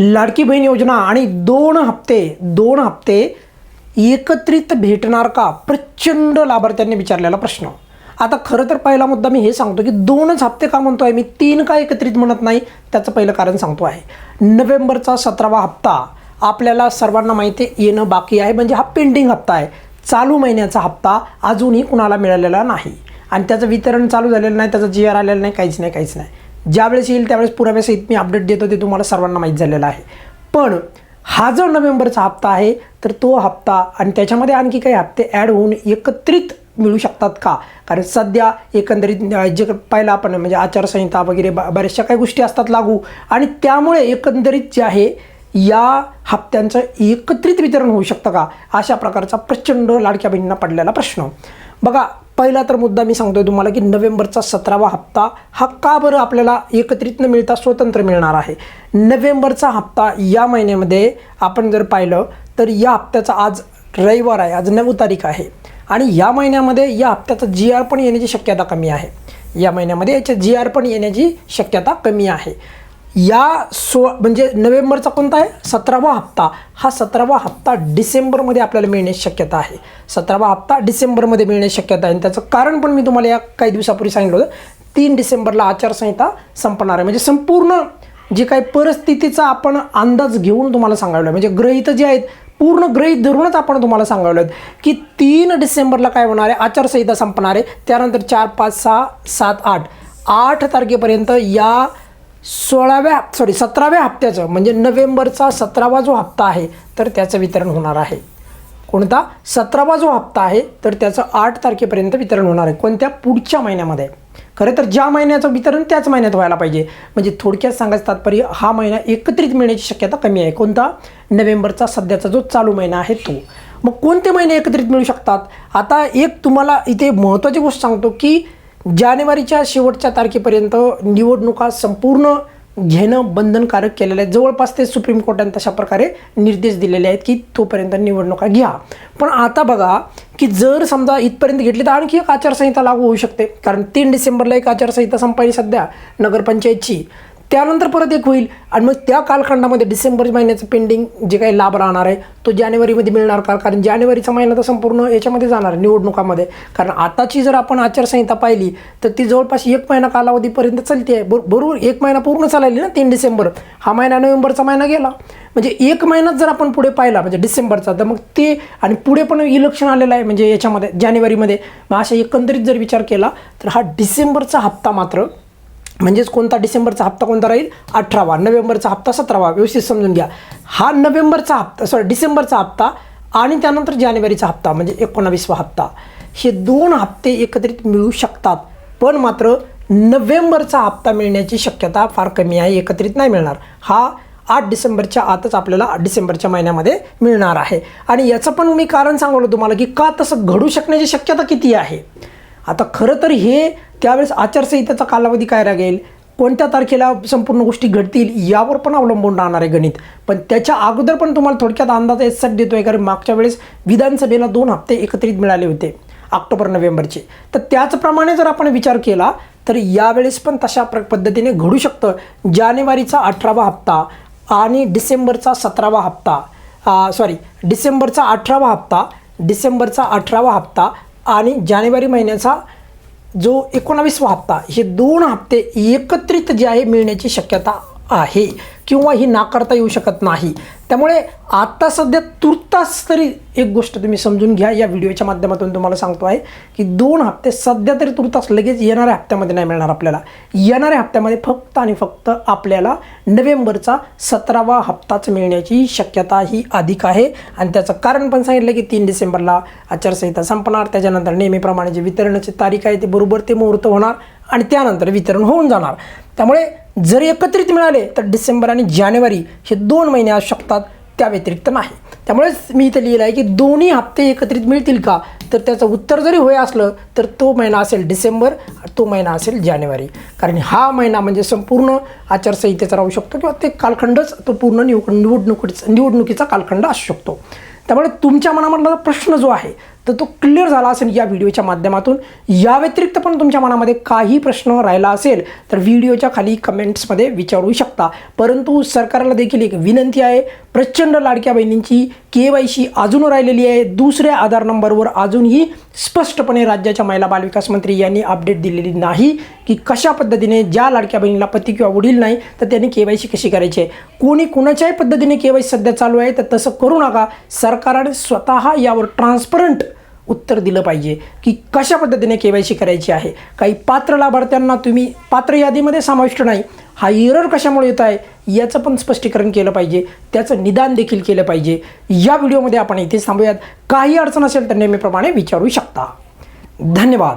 लाडकी बहीण योजना आणि दोन हप्ते दोन हप्ते एकत्रित भेटणार का? प्रचंड लाभार्थ्यांनी विचारलेला प्रश्न. आता खरं तर पहिला मुद्दा मी हे सांगतो की दोनच हप्ते का म्हणतो आहे मी तीन का एकत्रित म्हणत नाही? त्याचं पहिलं कारण सांगतो आहे. नोव्हेंबरचा सतरावा हप्ता आपल्याला सर्वांना माहिती येणं बाकी आहे. म्हणजे हा पेंडिंग हप्ता आहे. चालू महिन्याचा हप्ता अजूनही कुणाला मिळालेला नाही. आणि त्याचं वितरण चालू झालेलं नाही त्याचं जी आर आलेलं नाही काहीच नाही काहीच नाही. ज्यावेळेस येईल त्यावेळेस पुराव्यासहित मी अपडेट देतो ते तुम्हाला सर्वांना माहीत झालेलं आहे. पण हा जो नोव्हेंबरचा हप्ता आहे तर तो हप्ता आणि त्याच्यामध्ये आणखी काही हप्ते ॲड होऊन एकत्रित मिळू शकतात का? कारण सध्या एकंदरीत जे पहिला आपण म्हणजे आचारसंहिता वगैरे ब बऱ्याचशा काही गोष्टी असतात लागू. आणि त्यामुळे एकंदरीत जे आहे या हप्त्यांचं एकत्रित वितरण होऊ शकतं का? अशा प्रकारचा प्रचंड लाडक्या बहिणींना पडलेला प्रश्न. बघा पहिला तर मुद्दा मी सांगतोय तुम्हाला की नोव्हेंबरचा सतरावा हप्ता हा का बरं आपल्याला एकत्रित न मिळता स्वतंत्र मिळणार आहे? नोव्हेंबरचा हप्ता या महिन्यामध्ये आपण जर पाहिलं तर या हप्त्याचा आज रविवार आहे आज नऊ तारीख आहे. आणि या महिन्यामध्ये या हप्त्याचा जी आर पण येण्याची शक्यता कमी आहे. या महिन्यामध्ये याच्या जी आर पण येण्याची शक्यता कमी आहे. या सो म्हणजे नोव्हेंबरचा कोणता आहे? सतरावा हप्ता. हा सतरावा हप्ता डिसेंबरमध्ये आपल्याला मिळण्याची शक्यता आहे. सतरावा हप्ता डिसेंबरमध्ये मिळण्याची शक्यता आहे. आणि त्याचं कारण पण मी तुम्हाला या काही दिवसापूर्वी सांगितलं होतं. तीन डिसेंबरला आचारसंहिता संपणार आहे. म्हणजे संपूर्ण जी काही परिस्थितीचा आपण अंदाज घेऊन तुम्हाला सांगावलं म्हणजे ग्रहित जे आहेत पूर्ण ग्रहित धरूनच आपण तुम्हाला सांगावलं की तीन डिसेंबरला काय होणार आहे? आचारसंहिता संपणार आहे. त्यानंतर चार पाच सहा सात आठ. आठ तारखेपर्यंत या सोळाव्या सॉरी सतराव्या हप्त्याचं म्हणजे नोव्हेंबरचा सतरावा जो हप्ता आहे तर त्याचं वितरण होणार आहे. कोणता? सतरावा जो हप्ता आहे तर त्याचं आठ तारखेपर्यंत वितरण होणार आहे. कोणत्या? पुढच्या महिन्यामध्ये. खरं तर ज्या महिन्याचं वितरण त्याच महिन्यात व्हायला पाहिजे. म्हणजे थोडक्यात सांगायचं तात्पर्य हा महिना एकत्रित मिळण्याची शक्यता कमी आहे. कोणता? नोव्हेंबरचा सध्याचा जो चालू महिना आहे तो. मग कोणते महिने एकत्रित मिळू शकतात? आता एक तुम्हाला इथे महत्त्वाची गोष्ट सांगतो की जानेवारीच्या शेवटच्या तारखेपर्यंत निवडणुका संपूर्ण घेणं बंधनकारक केलेलं आहे. जवळपास ते सुप्रीम कोर्टाने तशा प्रकारे निर्देश दिलेले आहेत की तोपर्यंत निवडणुका घ्या. पण आता बघा की जर समजा इथपर्यंत घेतली तर आणखी एक आचारसंहिता लागू होऊ शकते. कारण तीन डिसेंबरला एक आचारसंहिता संपायली सध्या नगरपंचायतची. त्यानंतर परत एक होईल. आणि मग त्या कालखंडामध्ये डिसेंबर महिन्याचं पेंडिंग जे काही लाभ राहणार आहे तो जानेवारीमध्ये मिळणार का? कारण जानेवारीचा महिना तर संपूर्ण याच्यामध्ये जाणार आहे, निवडणुकामध्ये. कारण आताची जर आपण आचारसंहिता पाहिली तर ती जवळपास एक महिना कालावधीपर्यंत चालते आहे बरो बरोबर एक महिना पूर्ण चालायली ना तीन डिसेंबर. हा महिना नोव्हेंबरचा महिना गेला. म्हणजे एक महिनाच जर आपण पुढे पाहिला म्हणजे डिसेंबरचा तर मग ते आणि पुढे पण इलेक्शन आलेलं आहे म्हणजे याच्यामध्ये जानेवारीमध्ये. मग अशा एकंदरीत जर विचार केला तर हा डिसेंबरचा हप्ता मात्र म्हणजेच कोणता डिसेंबरचा हप्ता कोणता राहील? अठरावा. नोव्हेंबरचा हप्ता सतरावा. व्यवस्थित समजून घ्या. हा नोव्हेंबरचा हप्ता सॉरी डिसेंबरचा हप्ता आणि त्यानंतर जानेवारीचा हप्ता म्हणजे एकोणावीसवा हप्ता. हे दोन हप्ते एकत्रित मिळू शकतात पण मात्र नोव्हेंबरचा हप्ता मिळण्याची शक्यता फार कमी आहे एकत्रित नाही मिळणार. हा आठ डिसेंबरच्या आतच आपल्याला डिसेंबरच्या महिन्यामध्ये मिळणार आहे. आणि याचं पण मी कारण सांगवलं तुम्हाला की का तसं घडू शकण्याची शक्यता किती आहे? आता खरं तर हे त्यावेळेस आचारसंहितेचा कालावधी काय लागेल? कोणत्या तारखेला संपूर्ण गोष्टी घडतील? यावर पण अवलंबून राहणार आहे गणित. पण त्याच्या अगोदर पण तुम्हाला थोडक्यात अंदाज यासाठी देतो आहे कारण मागच्या वेळेस विधानसभेला दोन हप्ते एकत्रित मिळाले होते ऑक्टोबर नोव्हेंबरचे. तर त्याचप्रमाणे जर आपण विचार केला तर यावेळेस पण तशा प्र पद्धतीने घडू शकतं. जानेवारीचा अठरावा हप्ता आणि डिसेंबरचा सतरावा हप्ता सॉरी डिसेंबरचा अठरावा हप्ता डिसेंबरचा अठरावा हप्ता आणि जानेवारी महिन्याचा जो एकोणावीसवा हप्ता हे दोन हप्ते एकत्रित जे आहे मिळण्याची शक्यता आहे किंवा ही नाकारता येऊ शकत नाही. त्यामुळे आत्ता सध्या तुर्तास तरी एक गोष्ट तुम्ही समजून घ्या या व्हिडिओच्या माध्यमातून तुम्हाला सांगतो आहे की दोन हप्ते सध्या तरी तुर्तास लगेच येणाऱ्या हप्त्यामध्ये नाही मिळणार आपल्याला. येणाऱ्या हप्त्यामध्ये फक्त आणि फक्त आपल्याला नोव्हेंबरचा सतरावा हप्ताच मिळण्याची शक्यता ही अधिक आहे. आणि त्याचं कारण पण सांगितलं की तीन डिसेंबरला आचारसंहिता संपणार. त्याच्यानंतर नेहमीप्रमाणे जे वितरणाची तारीख आहे ते बरोबर ते मुहूर्त होणार. आणि त्यानंतर वितरण होऊन जाणार. त्यामुळे जर एकत्रित मिळाले तर डिसेंबर आणि जानेवारी हे दोन महिने असू शकतात त्या व्यतिरिक्त नाही. त्यामुळेच मी इथे लिहिलं आहे की दोन्ही हप्ते एकत्रित मिळतील का? तर त्याचं उत्तर जरी होय असलं तर तो महिना असेल डिसेंबर तो महिना असेल जानेवारी. कारण हा महिना म्हणजे संपूर्ण आचारसंहितेचा राहू शकतो किंवा ते कालखंडच तो पूर्ण निवड निवडणुकीचा निवडणुकीचा कालखंड असू शकतो. त्यामुळे तुमच्या मनामधला प्रश्न जो आहे तर तो क्लिअर झाला असेल या व्हिडिओच्या माध्यमातून. या व्यतिरिक्त पण तुमच्या मनामध्ये काही प्रश्न राहिला असेल तर व्हिडिओच्या खाली कमेंट्समध्ये विचारू शकता. परंतु सरकारला देखील एक विनंती आहे प्रचंड लाडक्या बहिणींची के वाय सी अजून राहिलेली आहे. दुसऱ्या आधार नंबरवर अजूनही स्पष्टपणे राज्याच्या महिला बालविकास मंत्री यांनी अपडेट दिलेली नाही की कशा पद्धतीने ज्या लाडक्या बहिणीला पती किंवा वडील नाही तर त्यांनी के वाय सी कशी करायची आहे? कोणी कुणाच्याही पद्धतीने के वाय सी सध्या चालू आहे तर तसं करू नका. सरकारने स्वतः यावर ट्रान्सपरंट उत्तर दिलं पाहिजे की कशा पद्धतीने के वाय सी करायची आहे? काही पात्र लाभार्थ्यांना तुम्ही पात्र यादीमध्ये समाविष्ट नाही. हा एरर कशामुळे येत आहे? याचं पण स्पष्टीकरण केलं पाहिजे. त्याचं निदान देखील केलं पाहिजे. या व्हिडिओमध्ये आपण इथे थांबूयात. काही अडचण असेल तर नेहमीप्रमाणे विचारू शकता. धन्यवाद.